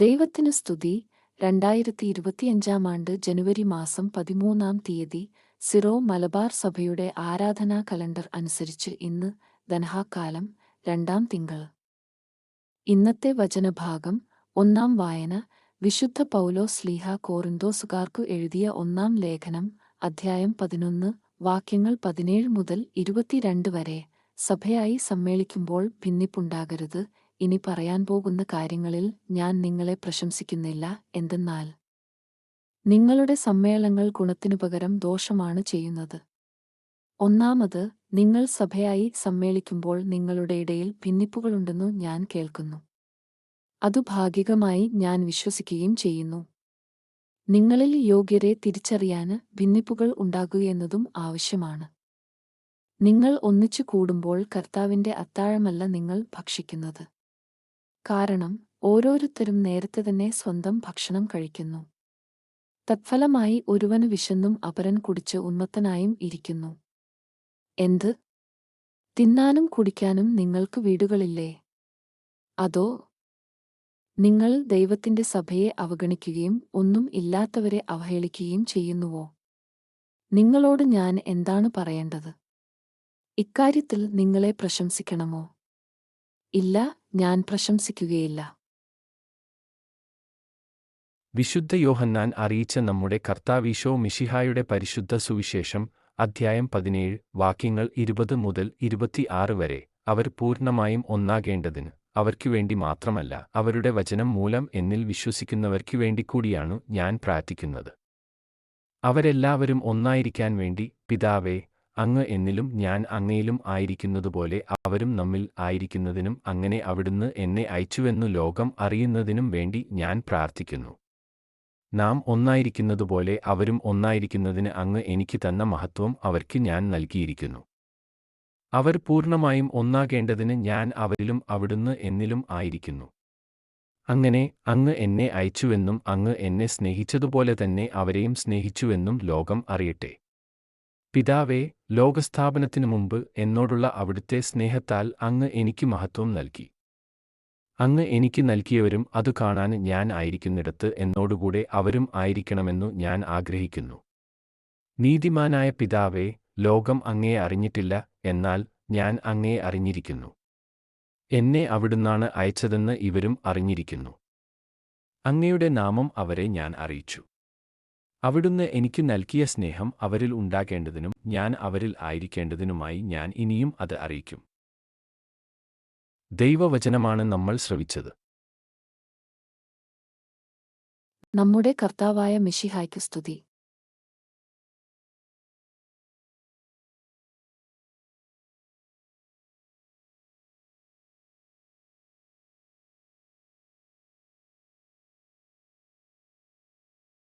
ദൈവത്തിന് സ്തുതി. രണ്ടായിരത്തി ഇരുപത്തിയഞ്ചാം ആണ്ട് ജനുവരി മാസം പതിമൂന്നാം തീയതി സിറോ മലബാർ സഭയുടെ ആരാധനാ കലണ്ടർ അനുസരിച്ച് ഇന്ന് ധനഹാക്കാലം രണ്ടാം തിങ്കൾ. ഇന്നത്തെ വചനഭാഗം ഒന്നാം വായന വിശുദ്ധ പൗലോ സ്ലീഹ കോറിന്തോസുകാർക്കു എഴുതിയ ഒന്നാം ലേഖനം അധ്യായം പതിനൊന്ന് വാക്യങ്ങൾ പതിനേഴ് മുതൽ ഇരുപത്തിരണ്ട് വരെ. സഭയായി സമ്മേളിക്കുമ്പോൾ ഭിന്നിപ്പുണ്ടാകരുത്. ഇനി പറയാൻ പോകുന്ന കാര്യങ്ങളിൽ ഞാൻ നിങ്ങളെ പ്രശംസിക്കുന്നില്ല എന്തെന്നാൽ നിങ്ങളുടെ സമ്മേളനങ്ങൾ ഗുണത്തിനു പകരം ദോഷമാണ് ചെയ്യുന്നത്. ഒന്നാമത് നിങ്ങൾ സഭയായി സമ്മേളിക്കുമ്പോൾ നിങ്ങളുടെ ഇടയിൽ ഭിന്നിപ്പുകളുണ്ടെന്നു ഞാൻ കേൾക്കുന്നു. അതു ഭാഗികമായി ഞാൻ വിശ്വസിക്കുകയും ചെയ്യുന്നു. നിങ്ങളിൽ യോഗ്യരെ തിരിച്ചറിയാന് ഭിന്നിപ്പുകൾ ഉണ്ടാകുകയെന്നതും ആവശ്യമാണ്. നിങ്ങൾ ഒന്നിച്ചു കൂടുമ്പോൾ കർത്താവിന്റെ അത്താഴമല്ല നിങ്ങൾ ഭക്ഷിക്കുന്നത്. കാരണം ഓരോരുത്തരും നേരത്തെ തന്നെ സ്വന്തം ഭക്ഷണം കഴിക്കുന്നു. തത്ഫലമായി ഒരുവന് വിശന്നും അപരൻ കുടിച്ച് ഉന്മത്തനായും ഇരിക്കുന്നു. എന്ത്? തിന്നാനും കുടിക്കാനും നിങ്ങൾക്ക് വീടുകളില്ലേ? അതോ നിങ്ങൾ ദൈവത്തിന്റെ സഭയെ അവഗണിക്കുകയും ഒന്നും ഇല്ലാത്തവരെ അവഹേളിക്കുകയും ചെയ്യുന്നുവോ? നിങ്ങളോട് ഞാൻ എന്താണ് പറയേണ്ടത്? ഇക്കാര്യത്തിൽ നിങ്ങളെ പ്രശംസിക്കണമോ? ഇല്ല ഞാൻ പ്രശംസിക്കുകയില്ല. വിശുദ്ധ യോഹന്നാൻ അറിയിച്ച നമ്മുടെ കർത്താവീശോ മിഷിഹായുടെ പരിശുദ്ധ സുവിശേഷം അധ്യായം പതിനേഴ് വാക്യങ്ങൾ ഇരുപത് മുതൽ ഇരുപത്തിയാറ് വരെ. അവർ പൂർണമായും ഒന്നാകേണ്ടതിന് അവർക്കു വേണ്ടി മാത്രമല്ല അവരുടെ വചനം മൂലം എന്നിൽ വിശ്വസിക്കുന്നവർക്കു വേണ്ടി കൂടിയാണു ഞാൻ പ്രാർത്ഥിക്കുന്നത്. അവരെല്ലാവരും ഒന്നായിരിക്കാൻ വേണ്ടി പിതാവേ അങ്ങ് എന്നിലും ഞാൻ അങ്ങയിലും ആയിരിക്കുന്നതുപോലെ അവരും നമ്മിൽ ആയിരിക്കുന്നതിനും അങ്ങനെ അവിടുന്ന് എന്നെ അയച്ചുവെന്നു ലോകം അറിയുന്നതിനും വേണ്ടി ഞാൻ പ്രാർത്ഥിക്കുന്നു. നാം ഒന്നായിരിക്കുന്നതുപോലെ അവരും ഒന്നായിരിക്കുന്നതിന് അങ്ങ് എനിക്ക് തന്ന മഹത്വം അവർക്ക് ഞാൻ നൽകിയിരിക്കുന്നു. അവർ പൂർണമായും ഒന്നാകേണ്ടതിന് ഞാൻ അവരിലും അവിടുന്ന് എന്നിലും ആയിരിക്കുന്നു. അങ്ങനെ അങ്ങ് എന്നെ അയച്ചുവെന്നും അങ്ങ് എന്നെ സ്നേഹിച്ചതുപോലെ തന്നെ അവരെയും സ്നേഹിച്ചുവെന്നും ലോകം അറിയട്ടെ. പിതാവേ ലോകസ്ഥാപനത്തിനു മുമ്പ് എന്നോടുള്ള അവിടുത്തെ സ്നേഹത്താൽ അങ്ങ് എനിക്ക് മഹത്വം നൽകി. അങ്ങ് എനിക്ക് നൽകിയവരും അത് കാണാൻ ഞാൻ ആയിരിക്കുന്നിടത്ത് എന്നോടുകൂടെ അവരും ആയിരിക്കണമെന്നു ഞാൻ ആഗ്രഹിക്കുന്നു. നീതിമാനായ പിതാവേ ലോകം അങ്ങയെ അറിഞ്ഞിട്ടില്ല എന്നാൽ ഞാൻ അങ്ങയെ അറിഞ്ഞിരിക്കുന്നു. എന്നെ അവിടുന്നാണ് അയച്ചതെന്ന് ഇവരും അറിഞ്ഞിരിക്കുന്നു. അങ്ങയുടെ നാമം അവരെ ഞാൻ അറിയിച്ചു. അവിടുന്ന് എനിക്ക് നൽകിയ സ്നേഹം അവരിൽ ഉണ്ടാകേണ്ടതിനും ഞാൻ അവരിൽ ആയിരിക്കേണ്ടതിനുമായി ഞാൻ ഇനിയും അത് അറിയിക്കും. ദൈവവചനമാണ് നമ്മൾ ശ്രവിച്ചത്. നമ്മുടെ കർത്താവായ മിഷിഹായ്ക്ക് സ്തുതി.